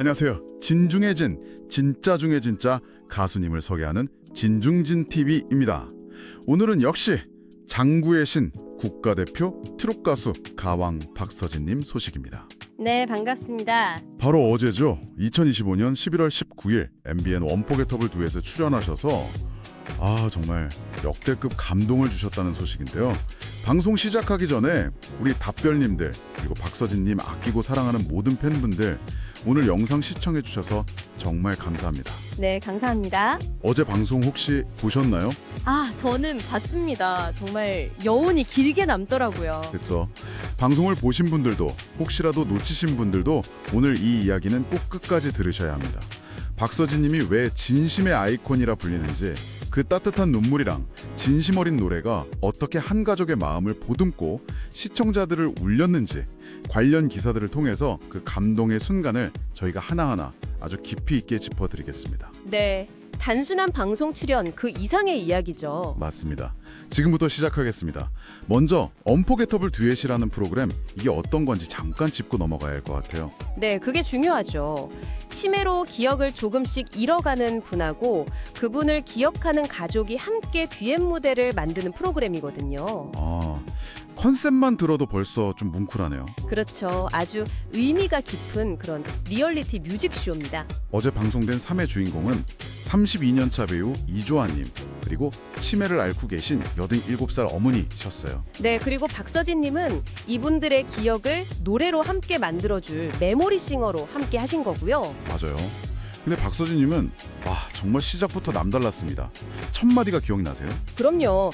안녕하세요. 진중의 진, 진짜 중의 진짜 가수님을 소개하는 진중진 TV입니다. 오늘은 역시 장구의 신 국가대표 트롯 가수 가왕 박서진님 소식입니다. 네, 반갑습니다. 바로 어제죠. 2025년 11월 19일 MBN 원포게터블 두에서 출연하셔서 아 정말 역대급 감동을 주셨다는 소식인데요. 방송 시작하기 전에 우리 답별님들 그리고 박서진님 아끼고 사랑하는 모든 팬분들 오늘 영상 시청해 주셔서 정말 감사합니다. 네, 감사합니다. 어제 방송 혹시 보셨나요? 아, 저는 봤습니다. 정말 여운이 길게 남더라고요. 그래서 방송을 보신 분들도 혹시라도 놓치신 분들도 오늘 이 이야기는 꼭 끝까지 들으셔야 합니다. 박서진님이 왜 진심의 아이콘이라 불리는지 그 따뜻한 눈물이랑 진심 어린 노래가 어떻게 한 가족의 마음을 보듬고 시청자들을 울렸는지 관련 기사들을 통해서 그 감동의 순간을 저희가 하나하나 아주 깊이 있게 짚어드리겠습니다. 네, 단순한 방송 출연 그 이상의 이야기죠. 맞습니다. 지금부터 시작하겠습니다. 먼저 언포게터블 듀엣이라는 프로그램 이게 어떤 건지 잠깐 짚고 넘어가야 할 것 같아요. 네, 그게 중요하죠. 치매로 기억을 조금씩 잃어가는 분하고 그분을 기억하는 가족이 함께 듀엣 무대를 만드는 프로그램이거든요. 아 컨셉만 들어도 벌써 좀 뭉클하네요. 그렇죠. 아주 의미가 깊은 그런 리얼리티 뮤직쇼입니다. 어제 방송된 3회 주인공은 32년차 배우 이조아님 그리고 치매를 앓고 계신 87살 어머니셨어요. 네, 그리고 박서진님은 이분들의 기억을 노래로 함께 만들어줄 메모리 싱어로 함께 하신 거고요. 맞아요. 근데 박서진님은 와 정말 시작부터 남달랐습니다. 첫 마디가 기억나세요? 그럼요.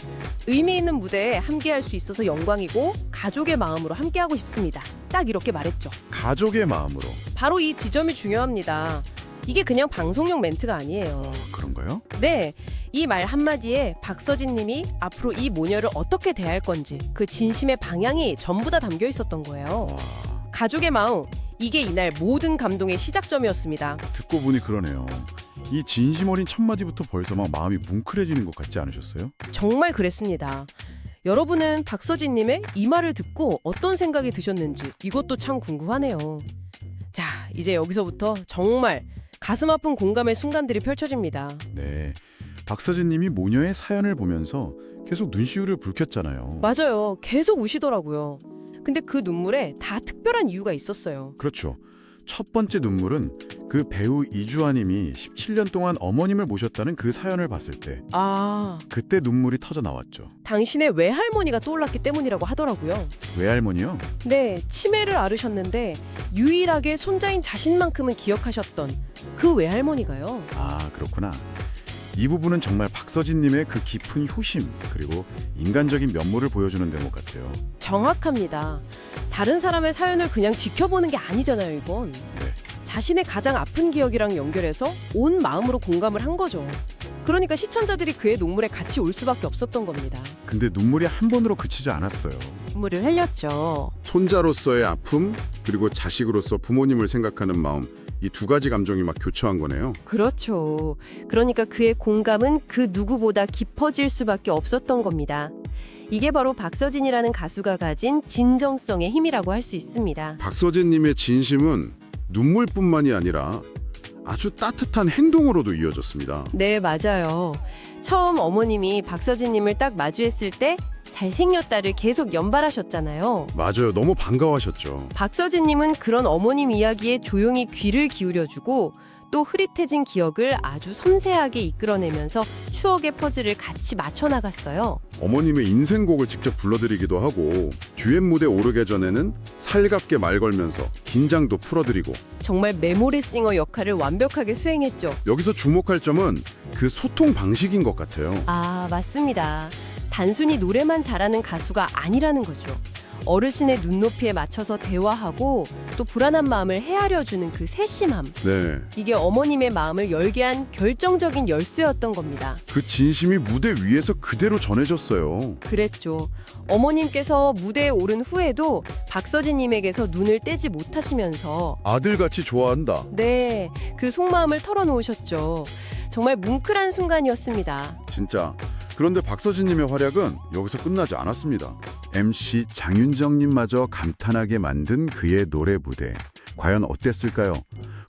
의미 있는 무대에 함께 할 수 있어서 영광이고 가족의 마음으로 함께 하고 싶습니다. 딱 이렇게 말했죠. 가족의 마음으로. 바로 이 지점이 중요합니다. 이게 그냥 방송용 멘트가 아니에요. 아, 그런가요? 네. 이 말 한마디에 박서진 님이 앞으로 이 모녀를 어떻게 대할 건지 그 진심의 방향이 전부 다 담겨 있었던 거예요. 와 가족의 마음, 이게 이날 모든 감동의 시작점이었습니다. 듣고 보니 그러네요. 이 진심 어린 첫 마디부터 벌써 막 마음이 뭉클해지는 것 같지 않으셨어요? 정말 그랬습니다. 여러분은 박서진님의 이 말을 듣고 어떤 생각이 드셨는지 이것도 참 궁금하네요. 자, 이제 여기서부터 정말 가슴 아픈 공감의 순간들이 펼쳐집니다. 네. 박서진 님이 모녀의 사연을 보면서 계속 눈시울을 붉혔잖아요. 맞아요. 계속 우시더라고요. 근데 그 눈물에 다 특별한 이유가 있었어요. 그렇죠. 첫 번째 눈물은 그 배우 이주아님이 17년 동안 어머님을 모셨다는 그 사연을 봤을 때 아, 그때 눈물이 터져 나왔죠. 당신의 외할머니가 떠올랐기 때문이라고 하더라고요. 외할머니요? 네, 치매를 앓으셨는데 유일하게 손자인 자신만큼은 기억하셨던 그 외할머니가요. 아 그렇구나. 이 부분은 정말 박서진님의 그 깊은 효심 그리고 인간적인 면모를 보여주는 대목 같아요. 정확합니다. 다른 사람의 사연을 그냥 지켜보는 게 아니잖아요, 이건. 네. 자신의 가장 아픈 기억이랑 연결해서 온 마음으로 공감을 한 거죠. 그러니까 시청자들이 그의 눈물에 같이 올 수밖에 없었던 겁니다. 근데 눈물이 한 번으로 그치지 않았어요. 눈물을 흘렸죠. 손자로서의 아픔 그리고 자식으로서 부모님을 생각하는 마음 이 두 가지 감정이 막 교차한 거네요. 그렇죠. 그러니까 그의 공감은 그 누구보다 깊어질 수밖에 없었던 겁니다. 이게 바로 박서진이라는 가수가 가진 진정성의 힘이라고 할 수 있습니다. 박서진 님의 진심은 눈물뿐만이 아니라 아주 따뜻한 행동으로도 이어졌습니다. 네, 맞아요. 처음 어머님이 박서진님을 딱 마주했을 때 잘생겼다를 계속 연발하셨잖아요. 맞아요. 너무 반가워하셨죠. 박서진님은 그런 어머님 이야기에 조용히 귀를 기울여주고 또 흐릿해진 기억을 아주 섬세하게 이끌어내면서 추억의 퍼즐을 같이 맞춰 나갔어요. 어머님의 인생곡을 직접 불러드리기도 하고 듀엣 무대 오르기 전에는 살갑게 말 걸면서 긴장도 풀어드리고 정말 메모리 싱어 역할을 완벽하게 수행했죠. 여기서 주목할 점은 그 소통 방식인 것 같아요. 아, 맞습니다. 단순히 노래만 잘하는 가수가 아니라는 거죠. 어르신의 눈높이에 맞춰서 대화하고 또 불안한 마음을 헤아려 주는 그 세심함. 네. 이게 어머님의 마음을 열게 한 결정적인 열쇠였던 겁니다. 그 진심이 무대 위에서 그대로 전해졌어요. 그랬죠. 어머님께서 무대에 오른 후에도 박서진님에게서 눈을 떼지 못하시면서 아들같이 좋아한다. 네, 그 속마음을 털어놓으셨죠. 정말 뭉클한 순간이었습니다. 진짜. 그런데 박서진님의 활약은 여기서 끝나지 않았습니다. MC 장윤정님마저 감탄하게 만든 그의 노래 무대 과연 어땠을까요?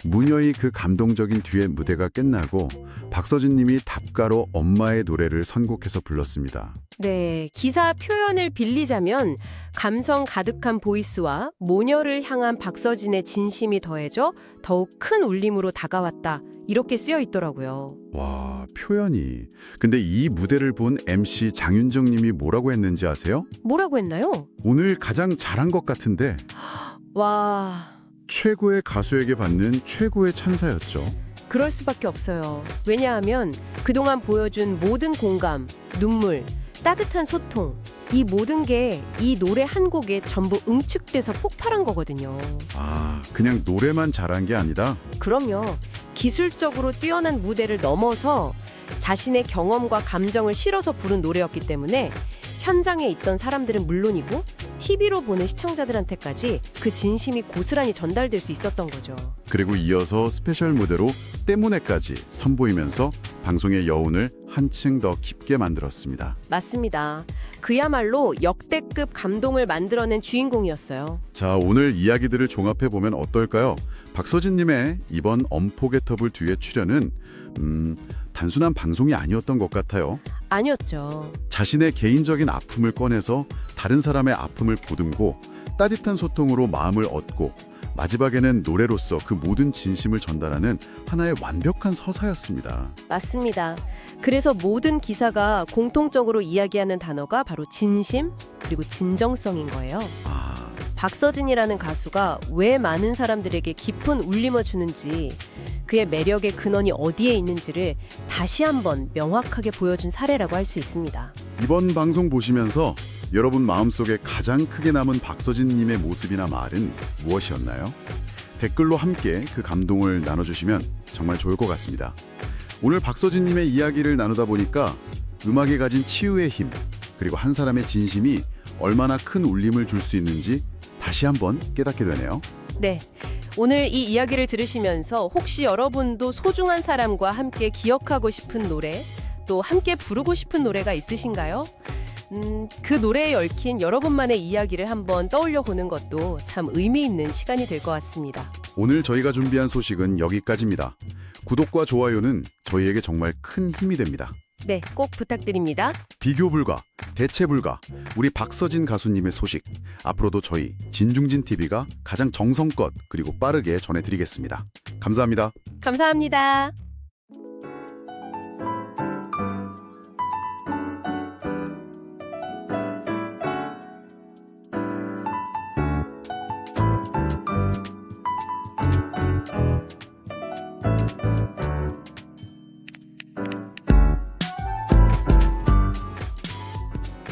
무녀의 그 감동적인 뒤에 무대가 끝나고 박서진 님이 답가로 엄마의 노래를 선곡해서 불렀습니다. 네, 기사 표현을 빌리자면 감성 가득한 보이스와 모녀를 향한 박서진의 진심이 더해져 더욱 큰 울림으로 다가왔다. 이렇게 쓰여 있더라고요. 와, 표현이. 근데 이 무대를 본 MC 장윤정 님이 뭐라고 했는지 아세요? 뭐라고 했나요? 오늘 가장 잘한 것 같은데 와, 최고의 가수에게 받는 최고의 찬사였죠. 그럴 수밖에 없어요. 왜냐하면 그동안 보여준 모든 공감, 눈물, 따뜻한 소통, 이 모든 게 이 노래 한 곡에 전부 응축돼서 폭발한 거거든요. 아, 그냥 노래만 잘한 게 아니다. 그럼요. 기술적으로 뛰어난 무대를 넘어서 자신의 경험과 감정을 실어서 부른 노래였기 때문에 현장에 있던 사람들은 물론이고 TV로 보는 시청자들한테까지 그 진심이 고스란히 전달될 수 있었던 거죠. 그리고 이어서 스페셜 무대로 때문에까지 선보이면서 방송의 여운을 한층 더 깊게 만들었습니다. 맞습니다. 그야말로 역대급 감동을 만들어낸 주인공이었어요. 자, 오늘 이야기들을 종합해 보면 어떨까요? 박서진 님의 이번 엄포게터블 뒤에 출연은 음, 단순한 방송이 아니었던 것 같아요. 아니었죠. 자신의 개인적인 아픔을 꺼내서 다른 사람의 아픔을 보듬고 따뜻한 소통으로 마음을 얻고 마지막에는 노래로서 그 모든 진심을 전달하는 하나의 완벽한 서사였습니다. 맞습니다. 그래서 모든 기사가 공통적으로 이야기하는 단어가 바로 진심 그리고 진정성인 거예요. 아, 박서진이라는 가수가 왜 많은 사람들에게 깊은 울림을 주는지 그의 매력의 근원이 어디에 있는지를 다시 한번 명확하게 보여준 사례라고 할 수 있습니다. 이번 방송 보시면서 여러분 마음속에 가장 크게 남은 박서진 님의 모습이나 말은 무엇이었나요? 댓글로 함께 그 감동을 나눠주시면 정말 좋을 것 같습니다. 오늘 박서진 님의 이야기를 나누다 보니까 음악이 가진 치유의 힘 그리고 한 사람의 진심이 얼마나 큰 울림을 줄 수 있는지 다시 한번 깨닫게 되네요. 네. 오늘 이 이야기를 들으시면서 혹시 여러분도 소중한 사람과 함께 기억하고 싶은 노래, 또 함께 부르고 싶은 노래가 있으신가요? 음, 그 노래에 얽힌 여러분만의 이야기를 한번 떠올려 보는 것도 참 의미 있는 시간이 될 것 같습니다. 오늘 저희가 준비한 소식은 여기까지입니다. 구독과 좋아요는 저희에게 정말 큰 힘이 됩니다. 네, 꼭 부탁드립니다. 비교 불가, 대체 불가, 우리 박서진 가수님의 소식. 앞으로도 저희 진중진 TV가 가장 정성껏 그리고 빠르게 전해드리겠습니다. 감사합니다. 감사합니다.